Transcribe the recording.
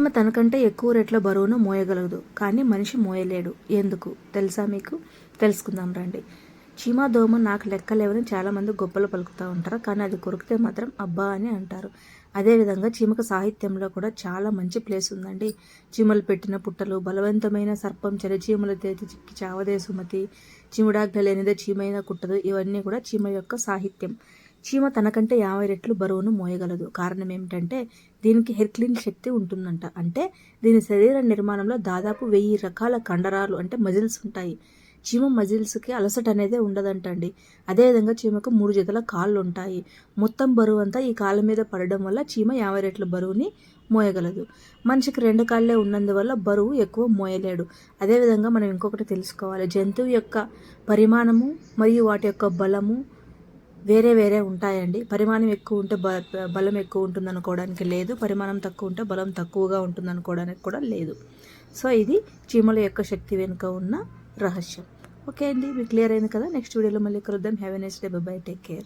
చీమ తనకంటే ఎక్కువ రెట్ల బరువును మోయగలదు కానీ మనిషి మోయలేడు. ఎందుకు? తెలుసా మీకు? తెలుసుకుందాం రండి. చీమ దోమ నాకు లెక్కలేవని చాలామంది గొప్పలు పలుకుతూ ఉంటారు కానీ అది కొరికితే మాత్రం అబ్బా అని అంటారు. అదేవిధంగా చీమకు సాహిత్యంలో కూడా చాలా మంచి ప్లేస్ ఉందండి. చీమలు పెట్టిన పుట్టలు బలవంతమైన సర్పం చెర చీమల తేతి చిక్కి చావదే సుమతి చీముడాగ్న లేనిదే చీమైన కుట్టదు ఇవన్నీ కూడా చీమ యొక్క సాహిత్యం. చీమ తనకంటే యాభై రెట్లు బరువును మోయగలదు. కారణం ఏమిటంటే దీనికి హెర్క్లిన్ శక్తి ఉంటుందంట. అంటే దీని శరీర నిర్మాణంలో దాదాపు వెయ్యి రకాల కండరాలు అంటే మజిల్స్ ఉంటాయి. చీమ మజిల్స్కి అలసట అనేదే ఉండదంటండి. అదేవిధంగా చీమకు మూడు జతల కాళ్ళు ఉంటాయి మొత్తం బరువు అంతా ఈ కాళ్ళ మీద పడడం వల్ల చీమ యాభై రెట్ల బరువుని మోయగలదు. మనిషికి రెండు కాళ్ళే ఉన్నందువల్ల బరువు ఎక్కువ మోయలేడు. అదేవిధంగా మనం ఇంకొకటి తెలుసుకోవాలి. జంతువు యొక్క పరిమాణము మరియు వాటి యొక్క బలము వేరే వేరే ఉంటాయండి. పరిమాణం ఎక్కువ ఉంటే బ బలం ఎక్కువ ఉంటుంది అనుకోవడానికి లేదు. పరిమాణం తక్కువ ఉంటే బలం తక్కువగా ఉంటుంది అనుకోవడానికి కూడా లేదు. సో ఇది చీమల యొక్క శక్తి వెనుక ఉన్న రహస్యం. ఓకే అండి. మీకు క్లియర్ అయింది కదా? నెక్స్ట్ వీడియోలో మళ్ళీ కలుద్దాం. Have a next day. Bye. Take care.